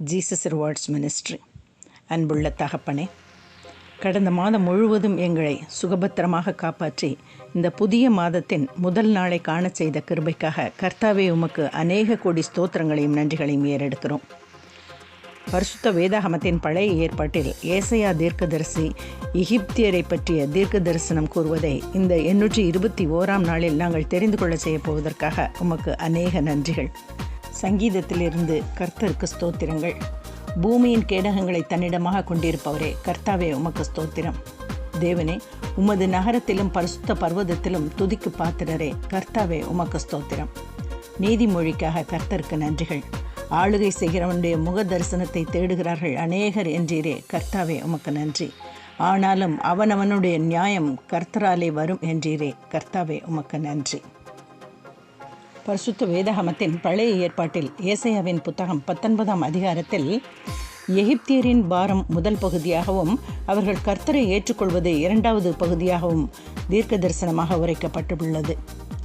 Jesus rewards ministry அன்புள்ள தகப்பனே கடந்த மாதம் முழுவதும் எங்களை சுகபத்திரமாக காப்பாற்றி இந்த புதிய மாதத்தின் முதல் நாளை காணச் செய்த கிருபைக்காக கர்த்தாவே உமக்கு அநேக கோடி ஸ்தோத்திரங்களையும் நன்றிகளையும் ஏறெடுக்கிறோம். பரிசுத்த வேதாகமத்தின் பழைய ஏற்பாட்டில் ஏசையா தீர்க்கதரிசி எகிப்தியரை பற்றிய தீர்க்க தரிசனம் கூறுவதை இந்த எண்ணூற்றி இருபத்தி ஓராம் நாளில் நாங்கள் தெரிந்து கொள்ள செய்ய போவதற்காக உமக்கு அநேக நன்றிகள். சங்கீதத்திலிருந்து கர்த்தருக்கு ஸ்தோத்திரங்கள். பூமியின் கேடகங்களை தன்னிடமாக கொண்டிருப்பவரே கர்த்தாவே உமக்கு ஸ்தோத்திரம். தேவனே உமது நகரத்திலும் பரிசுத்த பர்வதத்திலும் துதிக்கு பாத்திரரே கர்த்தாவே உமக்கு ஸ்தோத்திரம். நீதிமொழிக்காக கர்த்தருக்கு நன்றிகள். ஆளுகை செய்கிறவனுடைய முக தரிசனத்தை தேடுகிறார்கள் அநேகர் என்றீரே கர்த்தாவே உமக்கு நன்றி. ஆனாலும் அவனவனுடைய நியாயம் கர்த்தராலே வரும் என்றீரே கர்த்தாவே உமக்கு நன்றி. பரிசுத்த வேதகமத்தின் பழைய ஏற்பாட்டில் ஏசையாவின் புத்தகம் பத்தொன்பதாம் அதிகாரத்தில் எகிப்தியரின் பாரம் முதல் பகுதியாகவும் அவர்கள் கர்த்தரை ஏற்றுக்கொள்வது இரண்டாவது பகுதியாகவும் தீர்க்க தரிசனமாக உரைக்கப்பட்டுள்ளது.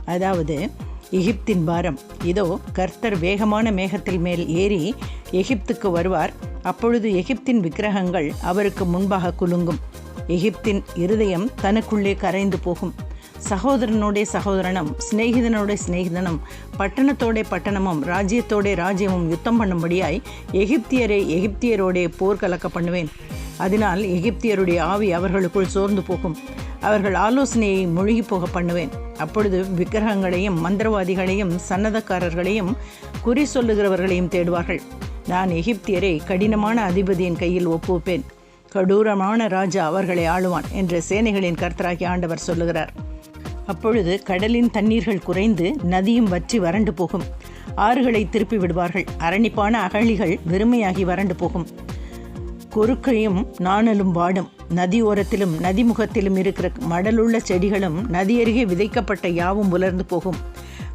அதாவது எகிப்தின் பாரம் இதோ கர்த்தர் வேகமான மேகத்தில் மேல் ஏறி எகிப்துக்கு வருவார். அப்பொழுது எகிப்தின் விக்கிரகங்கள் அவருக்கு முன்பாக குலுங்கும். எகிப்தின் இருதயம் தனக்குள்ளே கரைந்து போகும். சகோதரனுடைய சகோதரனும் சிநேகிதனோட சிநேகிதனும் பட்டணத்தோட பட்டணமும் ராஜ்யத்தோட ராஜ்யமும் யுத்தம் பண்ணும்படியாய் எகிப்தியரை எகிப்தியரோடே போர் கலக்க பண்ணுவேன். அதனால் எகிப்தியருடைய ஆவி அவர்களுக்குள் சோர்ந்து போகும். அவர்கள் ஆலோசனையை மூழ்கி போக பண்ணுவேன். அப்பொழுது விக்கிரகங்களையும் மந்திரவாதிகளையும் சன்னதக்காரர்களையும் குறி சொல்லுகிறவர்களையும் தேடுவார்கள். நான் எகிப்தியரை கடினமான அதிபதியின் கையில் ஒப்புவிப்பேன். கடூரமான ராஜா அவர்களை ஆளுவான் என்று சேனைகளின் கர்த்தராகி ஆண்டவர் சொல்லுகிறார். அப்பொழுது கடலின் தண்ணீர்கள் குறைந்து நதியும் வற்றி வறண்டு போகும். ஆறுகளை திருப்பி விடுவார்கள். அரணிப்பான அகழிகள் வெறுமையாகி வறண்டு போகும். கொருக்கையும் நாணலும் வாடும். நதி ஓரத்திலும் நதிமுகத்திலும் இருக்கிற மடலுள்ள செடிகளும் நதியருகே விதைக்கப்பட்ட யாவும் உலர்ந்து போகும்.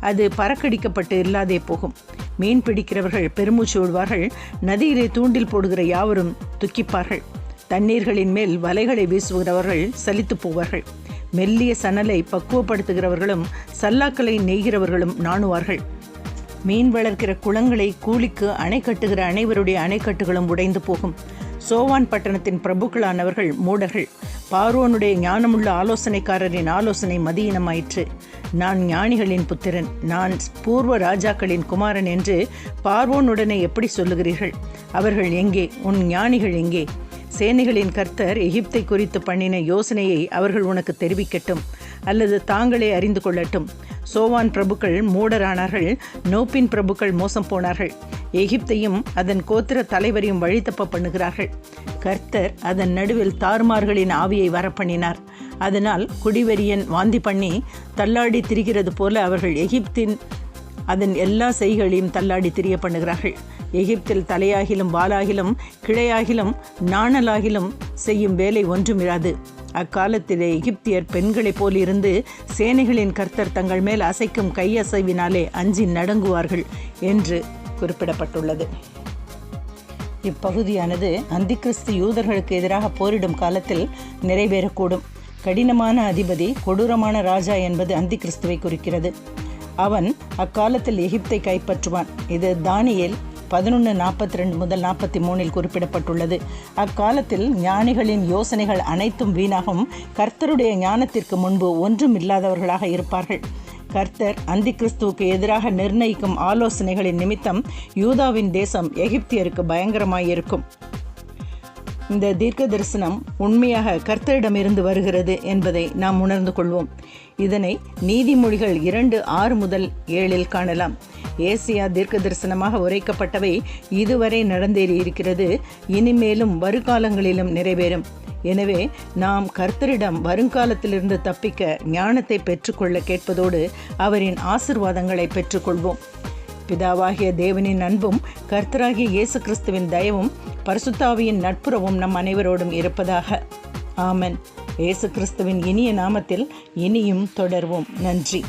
அது பறக்கடிக்கப்பட்டு இல்லாதே போகும். மீன் பிடிக்கிறவர்கள் பெருமூச்சு விடுவார்கள். நதியிலே தூண்டில் போடுகிற யாவரும் துக்கிப்பார்கள். தண்ணீர்களின் மேல் வலைகளை வீசுகிறவர்கள் சலித்து போவார்கள். மெல்லிய சணலை பக்குவப்படுத்துகிறவர்களும் சல்லாக்களை நெய்கிறவர்களும் நாணுவார்கள். மீன் வளர்க்கிற குளங்களை கூலிக்கு அணை கட்டுகிற அனைவருடைய அணைக்கட்டுகளும் உடைந்து போகும். சோவான் பட்டணத்தின் பிரபுக்களானவர்கள் மூடர்கள். பார்வோனுடைய ஞானமுள்ள ஆலோசனைக்காரரின் ஆலோசனை மதியினமாயிற்று. நான் ஞானிகளின் புத்திரன் நான் பூர்வ ராஜாக்களின் குமாரன் என்று பார்வோனுடனே எப்படி சொல்லுகிறீர்கள்? அவர்கள் எங்கே? உன் ஞானிகள் எங்கே? சேனைகளின் கர்த்தர் எகிப்தை குறித்து பண்ணின யோசனையை அவர்கள் உனக்கு தெரிவிக்கட்டும் அல்லது தாங்களே அறிந்து கொள்ளட்டும். சோவான் பிரபுக்கள் மூடரானார்கள் நோப்பின் பிரபுக்கள் மோசம் போனார்கள். எகிப்தையும் அதன் கோத்திர தலைவரையும் வழித்தப்ப பண்ணுகிறார்கள். கர்த்தர் அதன் நடுவில் தாறுமார்களின் ஆவியை வரப்பண்ணினார். அதனால் குடிவெறியன் வாந்தி பண்ணி தள்ளாடி திரிகிறது போல அவர்கள் எகிப்தின் அதன் எல்லா செய்களையும் தள்ளாடி திரிய பண்ணுகிறார்கள் எகிப்தில் தலையாகிலும் வாலாகிலும் கிளையாகிலும் நாணலாகிலும் செய்யும் வேலை ஒன்றுமிராது அக்காலத்திலே எகிப்தியர் பெண்களைப் போலிருந்து சேனைகளின் கர்த்தர் தங்கள் மேல் அசைக்கும் கையசைவினாலே அஞ்சி நடங்குவார்கள் என்று குறிப்பிடப்பட்டுள்ளது. இப்பகுதியானது அந்திகிறிஸ்து யூதர்களுக்கு எதிராக போரிடும் காலத்தில் நிறைவேறக்கூடும். கடினமான அதிபதி கொடூரமான ராஜா என்பது அந்திகிறிஸ்துவை குறிக்கிறது. அவன் அக்காலத்தில் எகிப்தை கைப்பற்றுவான். இது தானியேல் பதினொன்று நாற்பத்தி ரெண்டு முதல் நாற்பத்தி மூணில் குறிப்பிடப்பட்டுள்ளது. அக்காலத்தில் ஞானிகளின் யோசனைகள் அனைத்தும் வீணாகும். கர்த்தருடைய ஞானத்திற்கு முன்பு ஒன்றும் இல்லாதவர்களாக இருப்பார்கள். கர்த்தர் அந்தி கிறிஸ்துவுக்கு எதிராக நிர்ணயிக்கும் ஆலோசனைகளின் நிமித்தம் யூதாவின் தேசம் எகிப்தியருக்கு பயங்கரமாயிருக்கும். இந்த தீர்க்க தரிசனம் உண்மையாக கர்த்தரிடமிருந்து வருகிறது என்பதை நாம் உணர்ந்து கொள்வோம். இதனை நீதிமொழிகள் இரண்டு ஆறு முதல் ஏழில் காணலாம். ஏசியா தீர்க்க தரிசனமாக உரைக்கப்பட்டவை இதுவரை நடந்தேறி இருக்கிறது. இனிமேலும் வருகாலங்களிலும் நிறைவேறும். எனவே நாம் கர்த்தரிடம் வருங்காலத்திலிருந்து தப்பிக்க ஞானத்தை பெற்றுக்கொள்ள கேட்பதோடு அவரின் ஆசிர்வாதங்களை பெற்றுக்கொள்வோம். பிதாவாகிய தேவனின் அன்பும் கர்த்தராகிய இயேசு கிறிஸ்துவின் தயவும் பரிசுத்தாவியின் நட்புறவும் நம் அனைவரோடும் இருப்பதாக. ஆமன். இயேசு கிறிஸ்துவின் இனிய நாமத்தில் இனியும் தொடர்வோம். நன்றி.